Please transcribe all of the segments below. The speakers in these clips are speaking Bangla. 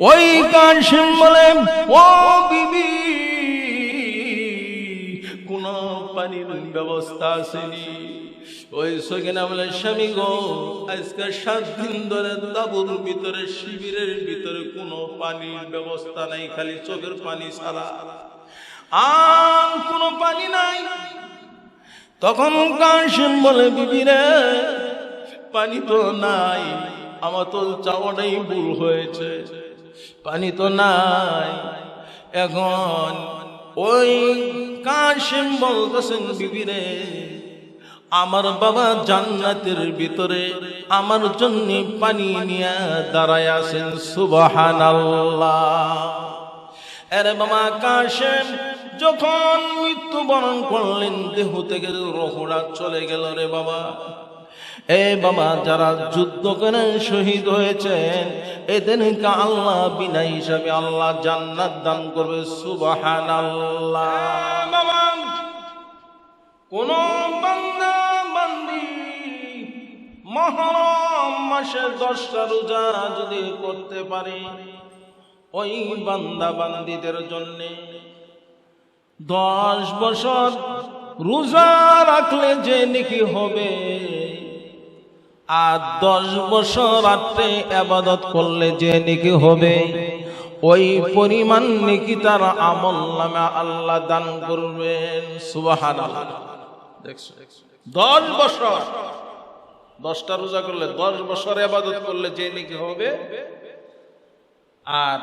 ওই কাশিম বলে ও বিবি, কোন পানির ব্যবস্থা আসেনি। ওই সকিনা বলে, স্বামী গো, আজকে সাত দিন ধরে তাবুর ভিতরে, শিবিরের ভিতরে কোনো পানির ব্যবস্থা নাই, খালি চোখের পানি ছাড়া। আর কোনো পানি নাই। তখন কাশিম বলে বিবি রে, পানি তো নাই, আমার তো চাওয়াটাই ভুল হয়েছে। পানি তো নাই। এখন ওই কাশিম বলতেছেন বিবি রে আমার বাবা জান্নাতের ভিতরে আমার জন্য পানি নিয়ে দাঁড়ায় আছেন সুবাহান আরে বাবা কাশেম, যখন মৃত্যুবরণ করলেন, দেহ থেকে রহরা চলে গেল রে বাবা। এ বাবা, যারা যুদ্ধ করে শহীদ হয়েছেন এদেরকে আল্লাহ বিনা হিসাবে আল্লাহ জান্নাত দান করবে সুবাহান বাবা। কোন বান্দা, বান্দি, মহরম মাসে দশটা রোজা যদি করতে পারে, ওই বান্দা বান্দিদের জন্য দশ বছর রোজা রাখলে যে নাকি হবে। আর দশ বছর রাত্রে আবাদত করলে যে নাকি হবে, ওই পরিমাণ নাকি তার আমল নামে আল্লাহ দান করবেন সুবাহান দশ বছর। দশটা রোজা করলে দশ বছর আবাদত করলে যে নাকি হবে, আর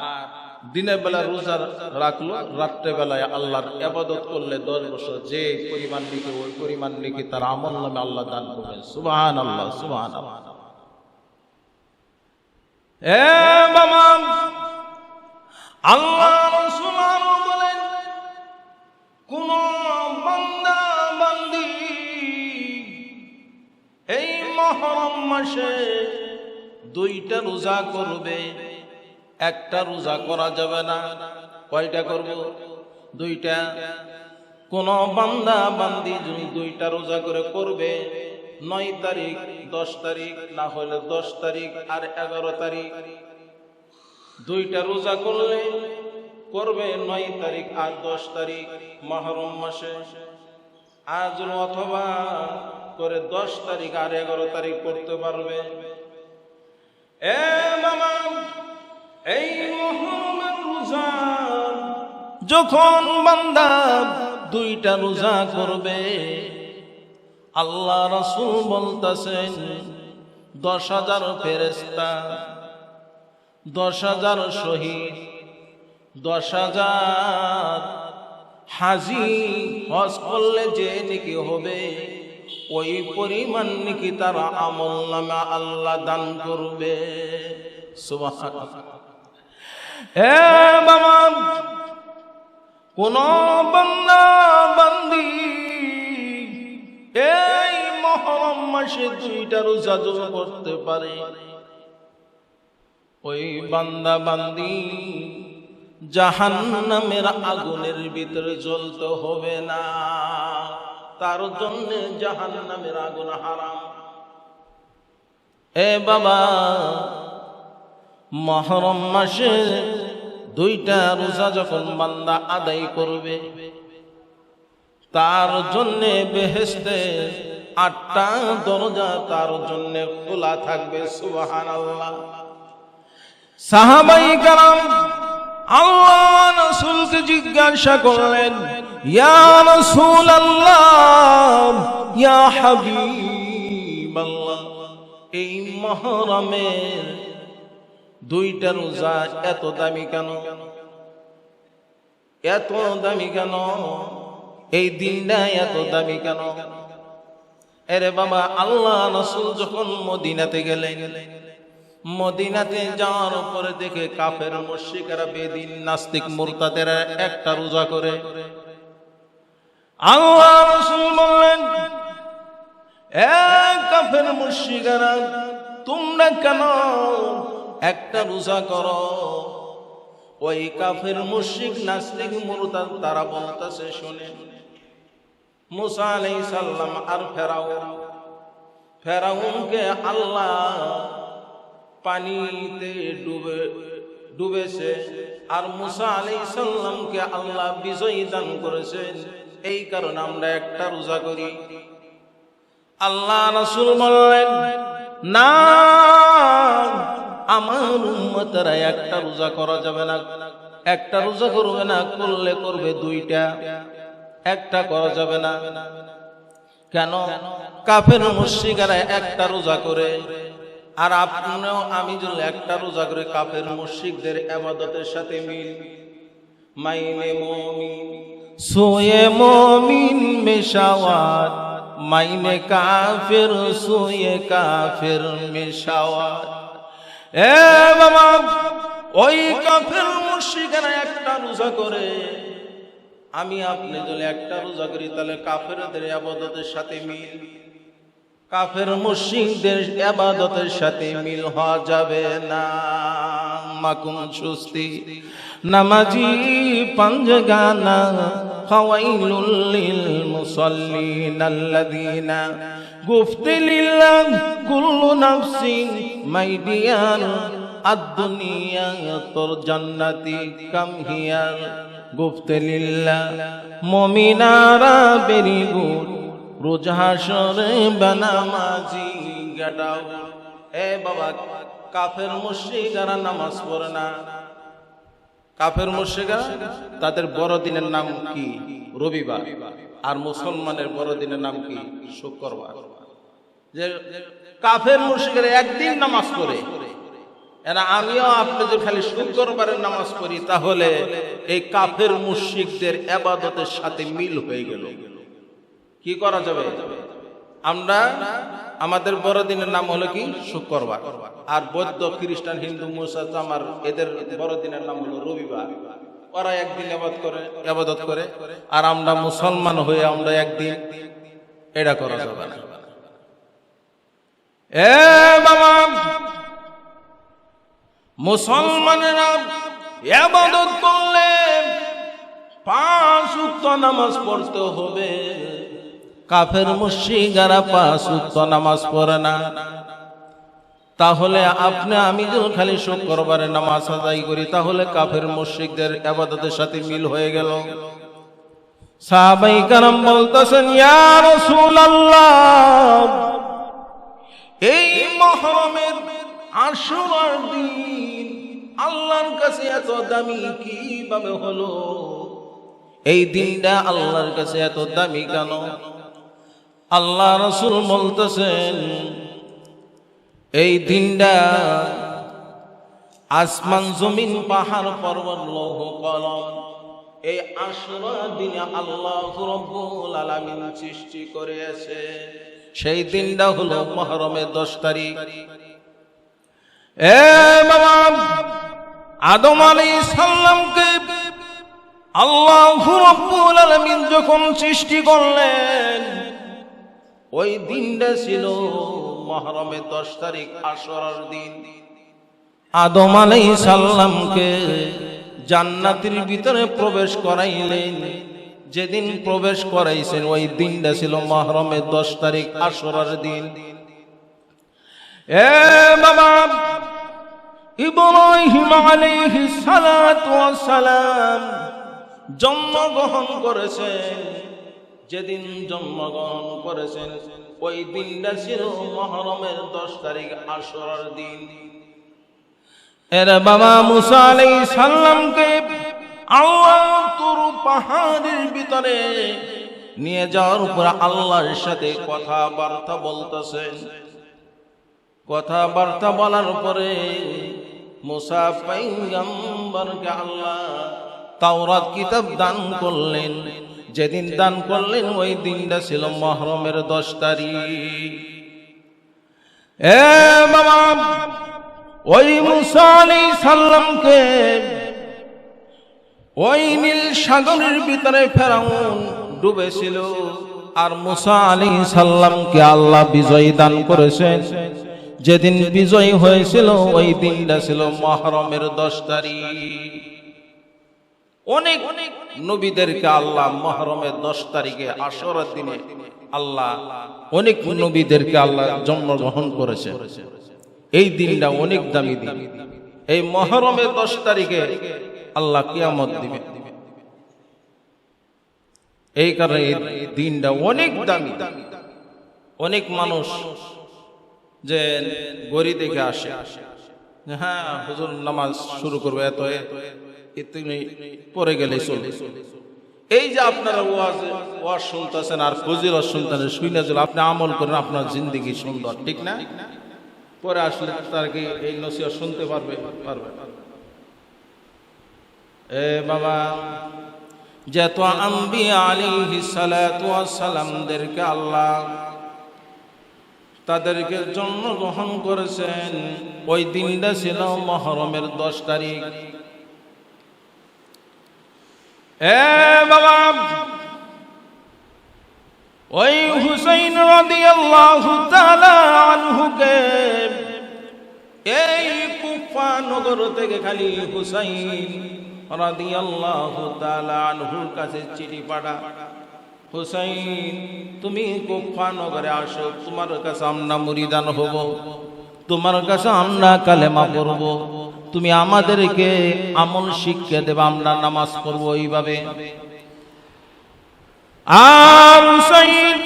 দিনের বেলা রোজা রাখল, রাত্রে বেলায় আল্লাহর আবাদত করলে দশ বছর যে পরিমাণ লিখে ওই পরিমাণ লিখে তার আমল নামে আল্লাহ দান করবেন। সুবাহান আল্লাহ সুবাহান আল্লাহ বলেন, কোন বান্দা, বান্দি এই মহরম দুইটা রোজা করবে। একটা রোজা করা যাবে না। কয়টা করব? দুইটা। কোন বান্দা বান্দি যদি দুইটা রোজা করে করবে, নয় তারিখ, দশ তারিখ, না হলে দশ তারিখ আর এগারো তারিখ। দুইটা রোজা করলে করবে নয় তারিখ আর দশ তারিখ মহরম মাসে। আজ অথবা করে দশ তারিখ আর এগারো তারিখ করতে পারবে। এ মামা এই যখন বান্দা দুইটা রোজা করবে, আল্লাহ রসুল বলতেছেন, দশ হাজার ফেরেস্তা দশ হাজার শহীদ, দশ হাজার হাজি হজ করলে যে নাকি হবে, ওই পরিমাণ নাকি তার আমল নামে আল্লাহ দান করবে। হে বাবা কোন বান্দা বান্দি, এই মহরম মাসে দুইটা রোজা যদি করতে পারে। ওই বান্দা বান্দি জাহান নামের আগুনের ভিতরে জ্বলতে হবে না। তার জন্য জাহান নামের আগুন হারাম। এ বাবা মহরম মাসে দুইটা রোজা যখন বান্দা আদায় করবে, তার জন্যে বেহেস্তে আটটা দরজা তার জন্য খোলা থাকবে সুবাহান আল্লাহ সাহাবাই কালাম আল্লাহ রসুলকে জিজ্ঞাসা করলেন, ইয়া রসুল আল্লাহ ইয়া হাবিব আল্লাহ এই মহরমের দুইটা রোজা এত দামি কেন? এত দামি কেন? এই দিনটা এত দামি কেন? এরে বাবা, আল্লাহ রসুল যখন মদিনাতে গেলেন, মদিনাতে যাওয়ার উপরে দেখে কাফের মুশরিকেরা বেদিন নাস্তিক মুরতাদের একটা রোজা করে। আল্লাহ রসুল বললেন এক কাফের মুশরিকেরা, তোমরা কেন একটা রোজা করো। ওই কাফের মুশরিক, নাস্তিক, মুরতাদ, তারা বলতেছে শুনে মুসা সালাম আর ফেরাউন, ফেরাউনকে আল্লাহ পানিতে ডুবে, ডুবেছে আর মুসা আলাই সাল্লামকে আল্লাহ বিজয়ী দান করেছেন এই কারণে আমরা একটা রোজা করি। আল্লাহ রাসূল বললেন, না আমার উম্মতেরা একটা রোজা করা যাবে না। একটা রোজা করবে না, করলে করবে দুইটা। একটা করা যাবে না। কেন? কাফের মুশরিকারা একটা রোজা করে। আর আপনিও আমি যদি একটা রোজা করে, কাফের মুশরিকদের ইবাদতের সাথে মিল। মাইনে মুমিন, সোয়ে মমিন মেশাওয়াত। মাইনে কাফের, সোয়ে কাফের মেশাওয়াত। এ বাবা, ওই কাফের মুশরিকেরা একটা রোজা করে। আমি আপনি যদি একটা রোজা করি, তাহলে কাফেরদের আবাদতের সাথে মিল। কাফের মুশরিকদের আবাদতের সাথে মিল হওয়া যাবে না। মাকুম সুস্তি নামাজি পাঞ্জ গানা খাওয়াইলুল লিল মুসাল্লিন আল্লাযিনা কুল্লু নাফসিন মাইডিয়ান আদ-দুনিয়া তোর জান্নাতি কাম হিয়ার গুফতি লিল্লাহ মুমিনারা ভেরি গুড রোজ হাসরে বানামাজি গাডাও এ বাবা, কাফের মুশরিকরা নামাজ পড়ে না। কাফের মুশরিকরা, তাদের বড়দিনের নাম কি? রবিবার। আর মুসলমানের বড়দিনের নাম কি? শুক্রবার। যে কাফের মুশরিকরা একদিন নামাজ পড়ে। এরা আমিও আপনি যদি খালি শুক্রবারের নামাজ পড়ি, তাহলে এই কাফের মুশরিকদের আবাদতের সাথে মিল হয়ে গেল। কি করা যাবে? আমরা আমাদের বড়দিনের নাম হলো কি? শুক্রবার। আর বৌদ্ধ, খ্রিস্টান, হিন্দু, মুসা আমার এদের বড়দিনের নাম হলো রবিবার। ওরা একদিন আবাদ করে আবাদত করে। আর আমরা মুসলমান হয়ে আমরা একদিন এটা করা যাবে না। এ বাবা, মুসলমানেরা আবাদত করলে পাঁচ নামাজ পড়তে হবে। কাফের মুশিকারা পাঁচ উক্ত নামাজ পড়ে না। তাহলে আপনি, আমি যদি খালি শুক্রবারে নামাজ আদায় করি, তাহলে কাফের মুশরিকদের আবাদতের সাথে মিল হয়ে গেল। সাহাবাই কারাম বলতেছেন, ইয়া রাসূলুল্লাহ! এই মহরমের আশুরার দিন আল্লাহর কাছে এত দামি কীভাবে হলো? এই দিনটা আল্লাহর কাছে এত দামি কেন? আল্লাহ রসুল বলতেছেন, এই দিনটা আসমান জমিন পাহাড় পর্বত লৌহ কলম, এই আশুরা দিনে আল্লাহ রব্বুল আলামিন সৃষ্টি করেছে। সেই দিনটা হলো মহরমের দশ তারিখ। এ বাবা আদম আলাইহিস সালামকে আল্লাহ রব্বুল আলামিন যখন সৃষ্টি করলেন ওই দিনটা ছিল মহরমের দশ তারিখ আসরার দিন। আদম আলাই সাল্লামকে জান্নাতের ভিতরে প্রবেশ করাইলেন। যেদিন প্রবেশ করাইছেন, ওই দিনটা ছিল মহরমের দশ তারিখ আসরার দিন। এ বাবা, ইব্রাহিম আলাইহিস সালাতু ওয়াস সালাম জন্মগ্রহণ করেছেন। যেদিন জন্মগ্রহণ করেছেন, ওই দিনটা ছিল মহরমের দশ তারিখ আসরার দিন। এর বাবা, মুসা আলাই সাল্লামকে আল্লাহ তোর পাহাড়ের ভিতরে নিয়ে যাওয়ার উপর আল্লাহর সাথে কথাবার্তা বলতেছেন। কথাবার্তা বলার পরে আল্লাহ তাওরাত কিতাব দান করলেন। যেদিন দান করলেন ওই দিনটা ছিল মহরমের দশ তারিখ। বাবা, ওই মুসা আলাই সাল্লামকে ওই নীল সাগরের ভিতরে ফেরাউন ডুবেছিল। আর মুসা আলী সাল্লামকে আল্লাহ বিজয়ী দান করেছেন। যেদিন বিজয়ী হয়েছিল, ওই দিনটা ছিল মহরমের দশ তারিখ। অনেক অনেক নবীদেরকে আল্লাহ মহরমের দশ তারিখে আসরের দিনে আল্লাহ অনেক নবীদেরকে আল্লাহ জন্মগ্রহণ করেছে এই দিনটা অনেক দামি দিন। এই মহরমের দশ তারিখে আল্লাহ কিয়ামত দিবে। এই কারণে এই দিনটা অনেক দামি। অনেক মানুষ যে গড়ি দেখে আসে। হ্যাঁ হুজুর নামাজ শুরু করবে এত তুমি পরে গেলে চলে এই যে আপনারা ওয়াজ ওয়াজ শুনতেছেন আর ফজিল শুনতেছেন শুনে দিল আপনি আমল করেন, আপনার জিন্দগি সুন্দর, ঠিক না? পরে আসলে তার কি এই নসিহত শুনতে পারবে? পারবে এ বাবা যত আলাইহি সালাতু সালামদেরকে আল্লাহ তাদেরকে জন্মগ্রহণ করেছেন, ওই দিনটা ছিল মহরমের দশ তারিখ। এ বাবা, ওই হুসাইন রাদিয়াল্লাহু তাআলা আনহুকে এই কুফা নগর থেকে খালি হুসাইন রাদিয়াল্লাহু তাআলা আনহুর কাছে চিঠি পাঠা। হুসাইন, তুমি কুফা নগরে আসো, তোমার কাছে আমরা মুরিদান হব। তোমার কাছে আমরা কালেমা পড়ব। তুমি আমাদেরকে আমল শিক্ষা দেবে, আমরা নামাজ পড়ব এইভাবে। আর হুসাইন,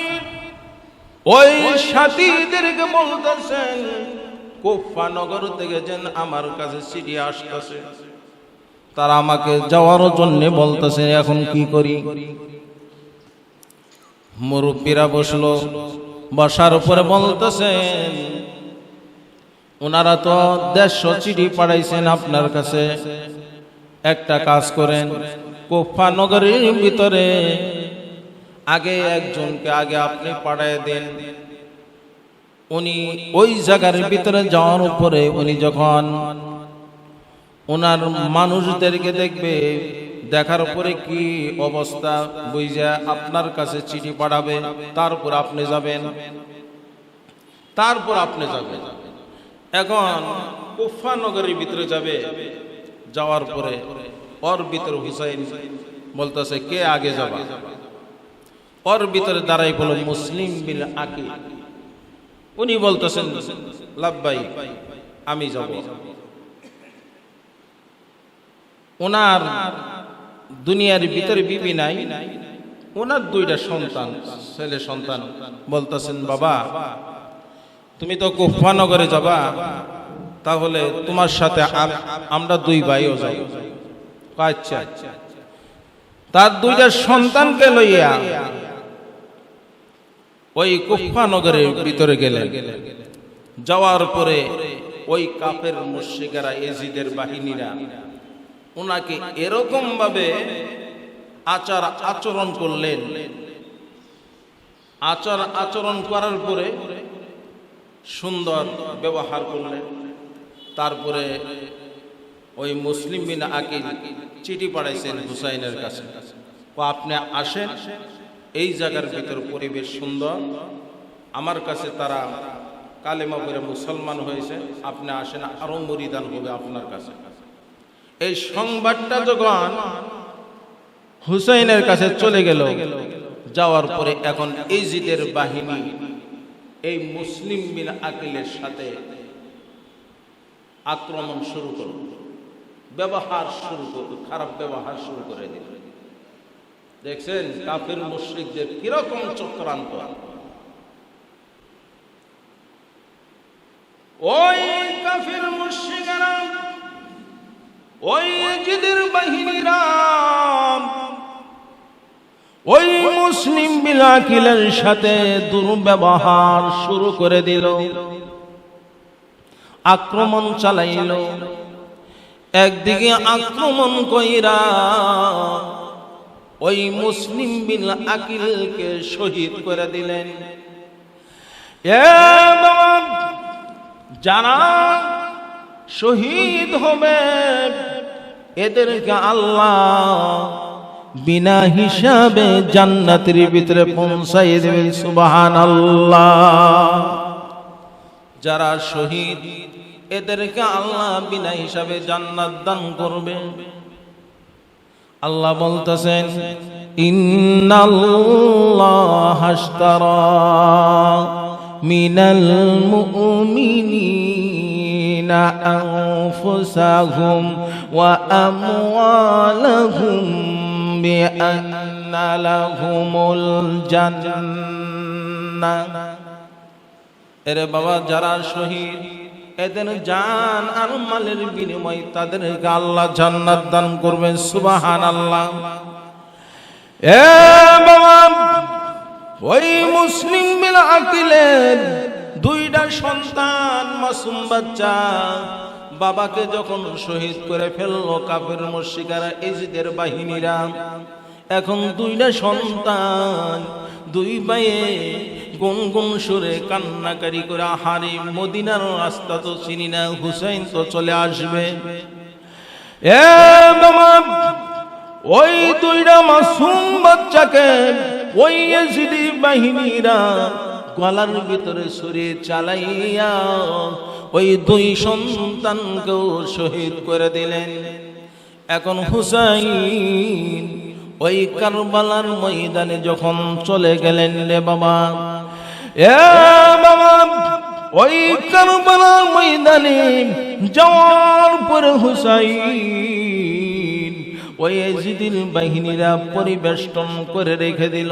ওই সাথীদেরকে বলতেছেন কুফা নগর থেকে যেন আমার কাছে চিঠি আসতেছে। তারা আমাকে যাওয়ার জন্য বলতেছে, এখন কি করি? মুরব্বীরা বসল, বসার উপরে বলতেছেন ওনারা তো দেড়শো চিঠি পাঠাইছেন আপনার কাছে। একটা কাজ করেন, কোফা নগরীর ভিতরে আগে একজনকে আগে আপনি পাঠায় দেন। উনি ওই জায়গার ভিতরে যাওয়ার উপরে উনি যখন ওনার মানুষদেরকে দেখবে, দেখার পরে কি অবস্থা, বুঝা আপনার কাছে চিঠি পাঠাবে, তারপর আপনি যাবেন। তারপর আপনি যাবেন। এখন কুফা নগরের ভিতরে যাবে, যাওয়ার পরে ওর ভিতরে হুসাইন বলতেছে, কে আগে যাবে? ওর ভিতরে দাঁড়াই বলো, মুসলিম বিল আকি উনি বলতেছেন, লাভবাই, আমি যাব। ওনার দুনিয়ার ভিতরে বিবি নাই, ওনার দুইটা সন্তান, ছেলে সন্তান। বলতেছেন, বাবা, তুমি তো কুফানগরে যাবা, তাহলে তোমার সাথে আমরা দুই ভাইও যাই আচ্ছা তার দুইটা সন্তানকে লইয়া ওই কুফানগরের ভিতরে গেলেন। যাওয়ার পরে ওই কাপের মুশরিকেরা, এজিদের বাহিনীরা ওনাকে এরকম ভাবে আচার আচরণ করলেন। আচার আচরণ করার পরে সুন্দর ব্যবহার করলেন। তারপরে ওই মুসলিম বিন আকিল চিঠি পাঠাইছেন হুসাইনের কাছে। ও আপনি আসেন, এই জায়গার ভিতর পরিবেশ সুন্দর। আমার কাছে তারা কালেমা করে মুসলমান হয়েছে, আপনি আসেন, আরও মরিদান হবে আপনার কাছে। এই সংবাদটা যখন হুসাইনের কাছে চলে গেল, যাওয়ার পরে এখন ইজিদের বাহিনী এই মুসলিম বিন আকিলের সাথে আক্রমণ শুরু করল, ব্যবহার শুরু করল, খারাপ ব্যবহার শুরু করে দিল। দেখছেন, কাফের মুশ্রিকদের কীরকম চক্রান্ত। ওই কাফের মুশ্রিকেরা ওই জিদের বাহিনীরা, ওই মুসলিম বিলাকিলের সাথে দুর্ব্যবহার শুরু করে দিল। আক্রমণ চালাইল। একদিকে আক্রমণ কইরা ওই মুসলিম বিল আকিলকে শহীদ করে দিলেন। যারা শহীদ হবে এদেরকে আল্লাহ বিনা হিসাবে জান্নাতের ভিতরে পৌঁছাই দেবে সুবাহান আল্লাহ যারা শহীদ, এদেরকে আল্লাহ বিনা হিসাবে জান্নাত দান করবে। আল্লাহ বলতেছেন, ইন্নাল্লাহ হাস্তারা মিনাল মুমিনিন أنفسهم وأموالهم بأن لهم الجنة এরে বাবা যারা শহীদ এদের জান আর মালের বিনিময় তাদেরকে আল্লাহ জান্নাত দান করবেন সুবাহান আল্লাহ এ বাবা ওই মুসলিম বিল আকিলের দুইটা সন্তান, মাসুম বাচ্চা, বাবাকে যখন শহীদ করে ফেলল কাফের মুশিকারা এজিদের বাহিনীরা, এখন দুইটা সন্তান, দুই ভাইয়ে গুন গুন সুরে কান্নাকারি করে হারি মদিনার রাস্তা তো চিনি না, হুসাইন তো চলে আসবে। ওই দুইটা মাসুম বাচ্চাকে, ওই এজিদি বাহিনীরা গলার ভিতরে সরিয়ে চালাইয়া ওই দুই সন্তানকেও শহীদ করে দিলেন। এখন হুসাইন ওই কারবালার ময়দানে যখন চলে গেলেন রে বাবা, এ বাবা, ওই কারবালার ময়দানে যাওয়ার পরে হুসাইন ওই এজিদিন বাহিনীরা পরিবেষ্টন করে রেখে দিল।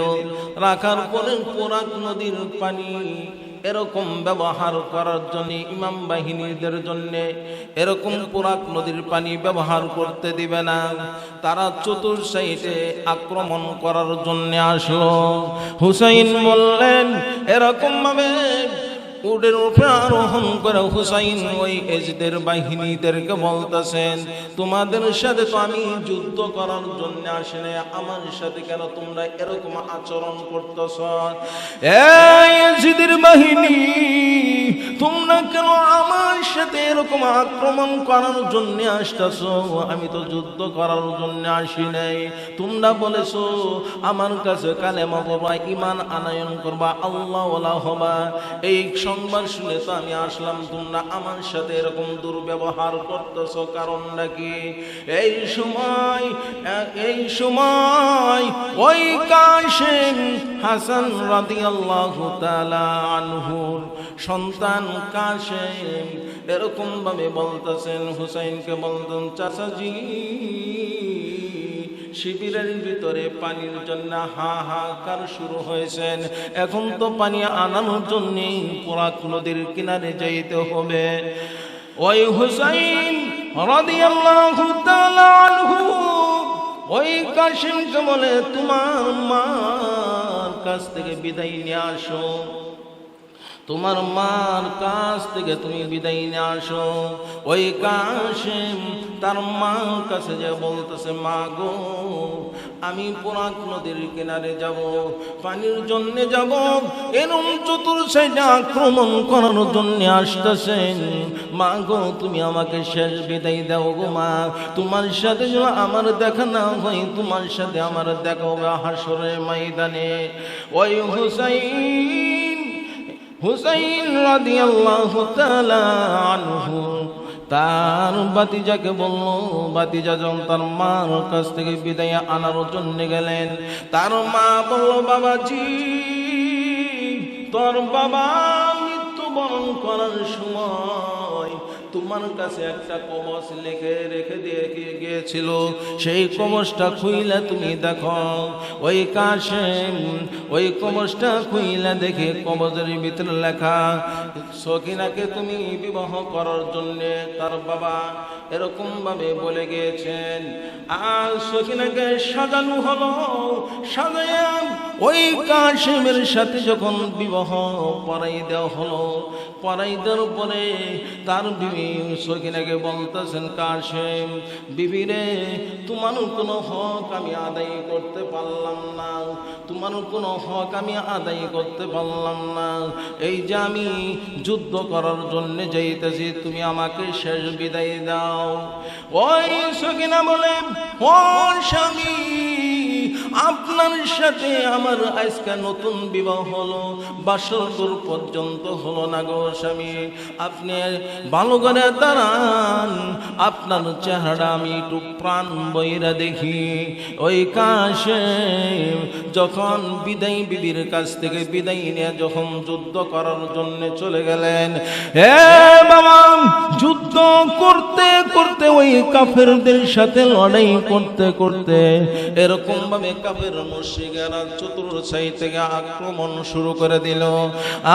রাখার পরে পোরাক নদীর পানি এরকম ব্যবহার করার জন্য ইমাম বাহিনীদের জন্য এরকম পোরাক নদীর পানি ব্যবহার করতে দিবে না। তারা চতুর সাইডে আক্রমণ করার জন্য আসলো। হুসাইন বললেন এরকম ভাবে উটের উপরে আরোহণ করে হুসাইন ওই এজদের বাহিনীদেরকে বলতেছেন, তোমাদের সাথে তো আমি যুদ্ধ করার জন্য আসিনি আমার সাথে কেন তোমরা এরকম আচরণ করতেছ? এজিদের সাথে এরকম আক্রমণ করার জন্য আসতেছ? আমি তো যুদ্ধ করার জন্য আসি নাই। তোমরা বলেছ, আমার কাছে কালেমা বাবা ইমান আনায়ন করবা, আল্লাহ হবা এই সংবাদ শুনে তো আমি আসলাম, তোমরা আমার সাথে এরকম দুর্ব্যবহার করতেছ কারণটা কি? এই সময় এই সময় ওই কাশেম হাসান রাদিয়াল্লাহু তাআলা আনহুর সন্তান কাশেম এরকম ভাবে বলতেছেন হুসাইনকে বলতেন, চাচাজি, শিবিরের ভিতরে পানির জন্য হা হাহাকার শুরু হয়েছেন এখন তো পানি আনানোর জন্য পোড়াক নদীর কিনারে যাইতে হবে। ওই হুসাইন রাদিয়াল্লাহু তাআলা আনহু, ওই কাশিমকে বলে, তোমার মার কাছ থেকে বিদায় নিয়ে আসো। তোমার মার কাছ থেকে তুমি বিদায় নিয়ে আসো। ওই কাশিম তার মার কাছে যে বলতেছে, মা গো, আমি পোরাক নদীর কিনারে যাব, পানির জন্য যাব, এরম চতুর আক্রমণ করার জন্য আসতেছেন। মা গো, তুমি আমাকে শেষ বিদায় দাও গো মা। তোমার সাথে আমার দেখা না হয়, তোমার সাথে আমার দেখা হবে হাসরের ময়দানে। ওই হুসাইন হুসাইন রাদিয়াল্লাহু তাআলা আনহু, তার বাতিজাকে বলল বাতিজা যখন তার মার কাছ থেকে বিদায় আনার জন্য গেলেন, তার মা বলল, বাবাজি, তোর বাবা মৃত্যুবরণ করার সময় তোমার কাছে একটা কবচ লিখে রেখে দিয়ে গিয়েছিল। সেই কবচটা খুইলে তুমি দেখো। ওই কাশেম ওই কবচটা খুইলে দেখে কবচের ভিতরে লেখা সকিনাকে তুমি বিবাহ করার জন্য তার বাবা এরকম ভাবে বলে গিয়েছেন আর সকিনাকে সাজানো হলো সাজায়া ওই কাশেমের সাথে যখন বিবাহ পড়াই দেওয়া হলো পড়াই দেওয়ার পরে তার বিবি সকিনাকে বলতেছেন কাশেম বিবি রে তোমার কোনো হক আমি আদায় করতে পারলাম না। তোমার কোনো হক আমি আদায় করতে পারলাম না। এই যে আমি যুদ্ধ করার জন্য যাইতেছি, তুমি আমাকে শেষ বিদায় দাও। ওই সকিনা বলে ও স্বামী আপনার সাথে আমার আজকে নতুন বিবাহ হলো। বাসর পর্যন্ত হলো না গো স্বামী। আপনি ভালো করে দাঁড়ান। আপনার চেহারা আমি একটু প্রাণ বইরা দেখি। ওই কাশে যখন বিদায় বিবির কাছ থেকে বিদায় নিয়ে যখন যুদ্ধ করার জন্য চলে গেলেন হে বাবা, যুদ্ধ করতে করতে ওই কাফেরদের সাথে লড়াই করতে করতে এরকম ভাবে কাপের মুর্শিকেরা চতুর্থাই থেকে আক্রমণ শুরু করে দিল।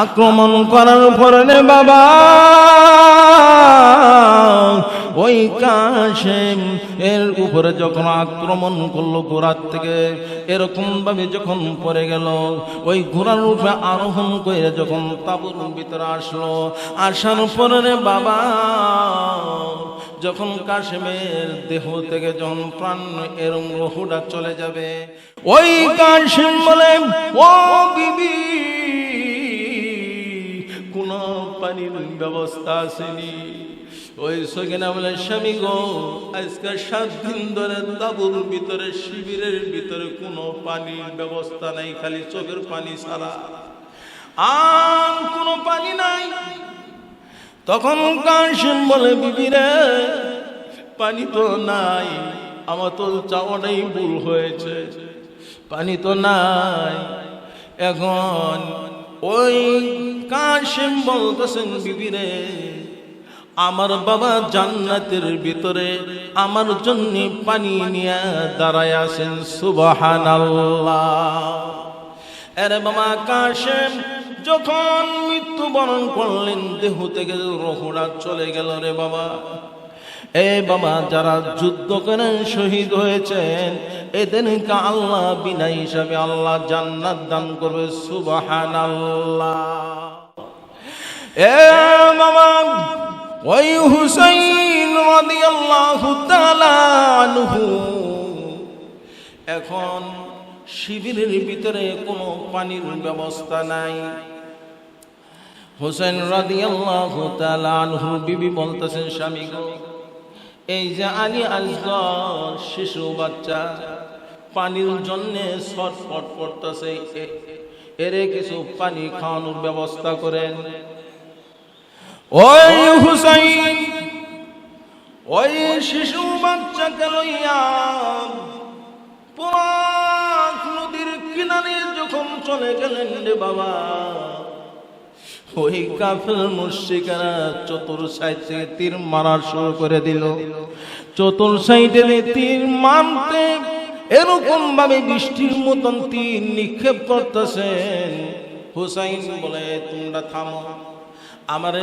আক্রমণ করার পরে বাবা, ওই কাশেম এর উপরে যখন আক্রমণ করল ঘোড়ার থেকে এরকম ভাবে যখন পড়ে গেল, ওই ঘোড়ার উপরে আরোহণ করে যখন তাবুর ভিতরে আসলো, আসার পরে বাবা যখন কাশেমের দেহ থেকে যখন প্রাণ এরম রহুটা চলে যাবে, ওই কাশেম বলে, ও বিবি, কোন পানির ব্যবস্থা আসেনি। ওই সকিনা বলে, স্বামী গো, আজকে সাত দিন ধরে তাবুর ভিতরে, শিবিরের ভিতরে কোনো পানির ব্যবস্থা নাই, খালি চোখের পানি ছাড়া। আর কোনো পানি নাই তখন কাশেম বলে বিবি রে পানি তো নাই, আমার তো চাওয়াটাই ভুল হয়েছে। পানি তো নাই, এখন ওই কাশেম বলতেছেন বিবিরে, আমার বাবা জান্নাতের ভিতরে আমার জন্য পানি নিয়ে দাঁড়ায় আছেন সুবাহান আরে বাবা, কাশেম যখন মৃত্যুবরণ করলেন দেহ থেকে রহুড়া চলে গেল রে বাবা। এ বাবা, যারা যুদ্ধ করে শহীদ হয়েছেন এদেরকে আল্লাহ বিনা হিসাবে আল্লাহ জান্নাত দান করবে সুবাহান আল্লাহ এ বাবা, ওই হুসাইন রাদিয়াল্লাহু তাআলা আনহু। এখন শিবিরের ভিতরে কোনো পানির ব্যবস্থা নাই। হোসেন রাদিয়াল্লাহু তাআলা আনহু বিবি বলতেছেন, স্বামী গো, এই যে আলী আসগর শিশু বাচ্চা, পানির জন্য ছটফট করতেছে এরে কিছু পানি খাওয়ানোর ব্যবস্থা করেন। ওই হুসাইন, ওই শিশু বাচ্চাকে লইয়া পুরাক কিনারে যখন চলে গেলেন রে বাবা, ওই মুর্শিকারা চতুর সাইড থেকে তীর মারা শুরু করে দিল। চতুর সাইডে তীর এরকম ভাবে বৃষ্টির মতন তীর নিক্ষেপ করতেছেন। হুসাইন বলে, তোমরা থামো। আমার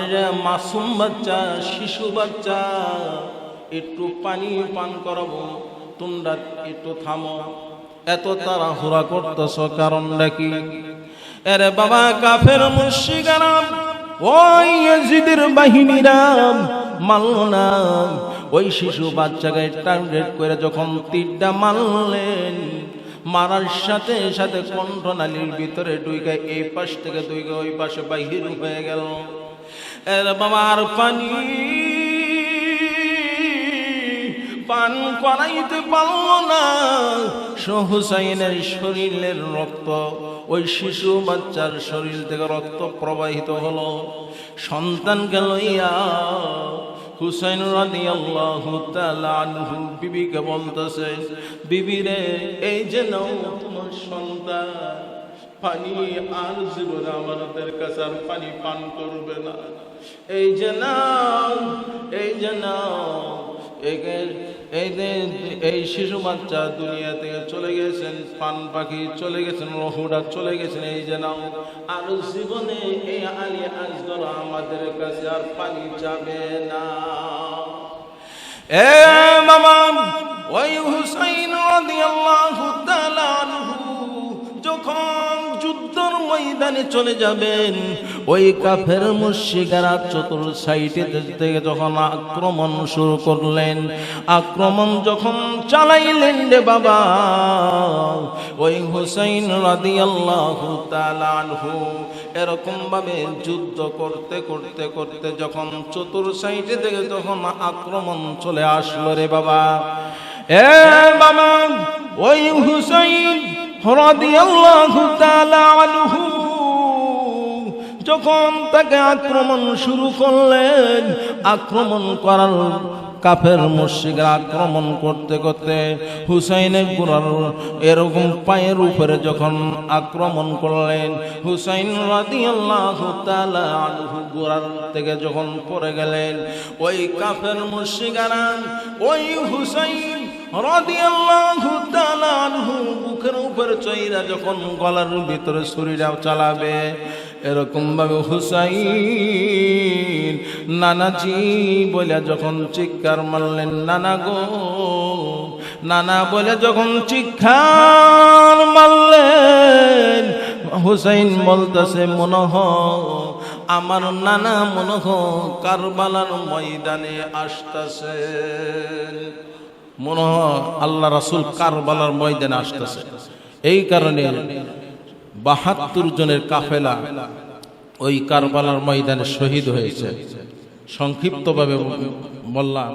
মাসুম বাচ্চা, শিশু বাচ্চা, একটু পানি পান করাবো। তোমরা একটু থামো। এত তাড়াহুড়া করতেছ কারণটা কি? আরে বাবা, কাফের মুর্শিকারা ওই ইয়াজিদের বাহিনীরা, মানল না। ওই শিশু বাচ্চাকে টার্গেট করে যখন তীরটা মানলেন মারার সাথে সাথে কণ্ঠনালীর ভিতরে ডুইকা এই পাশ থেকে ডুইকা ওই পাশে বাহির হয়ে গেল। এর বাবা, আর পানি পান করাইতে পারল না। হুসাইনের শরীরের রক্ত, ওই শিশু বাচ্চার শরীর থেকে রক্ত প্রবাহিত হলো। সন্তানকে লইয়া হুসাইন রাদি আল্লাহ আনহু বিবিকে বলতেছে, বিবিরে, এই যে নাও তোমার সন্তান, পানি আর জীবনে আমাদের কাছে আর পানি পান করবে না। এই যে নাও, এই যে নাও, একে- এই এই শিশু বাচ্চা দুনিয়া থেকে চলে গেছেন, পান পাখি চলে গেছেন রহুরা চলে গেছেন, এই যে নাও। আর জীবনে এই আলী আজগর আমাদের কাছে আর পানি যাবে না। এ মামা, ওই হুসাইন রাদিয়াল্লাহু তাআলা যখন ময়দানে চলে যাবেন। ওই কাফের মুশরিকারা চতুর সাইডে থেকে যখন আক্রমণ শুরু করলেন, আক্রমণ যখন চালাইলেন রে বাবা, ওই হুসাইন রাদিয়াল্লাহু তাআলা আনহু এরকম ভাবে যুদ্ধ করতে করতে করতে যখন চতুর সাইডে থেকে যখন আক্রমণ চলে আসলো রে বাবা, এ বাবা, ওই হুসাইন রাদিয়াল্লাহু তাআলা আনহু যখন তাকে আক্রমণ শুরু করলেন, আক্রমণ করার কাফের মুর্শিকরা আক্রমণ করতে করতে হুসাইনের গোড়ার এরকম পায়ের উপরে যখন আক্রমণ করলেন, হুসাইন রাদিয়াল্লাহু আনহু থেকে যখন পড়ে গেলেন, ওই কাফের মুর্শিকারা ওই হুসাইন রাদিয়াল্লাহু বুকের উপর চইরা যখন গলার ভিতরে ছুরিটা চালাবে এরকম ভাবে হুসাইন নানাজি বলে যখন চিৎকার মারলেন, নানা গো, নানা বলে যখন চিৎকার মারলেন, হুসাইন বলতেছে, মনে আমার নানা মনে কারবালার ময়দানে আসতেছে। মনে আল্লাহ রাসুল কারবালার ময়দানে আসতেছে। এই কারণে বাহাত্তর জনের কাফেলা ওই কারবালার ময়দানে শহীদ হয়েছে। সংক্ষিপ্তভাবে বললাম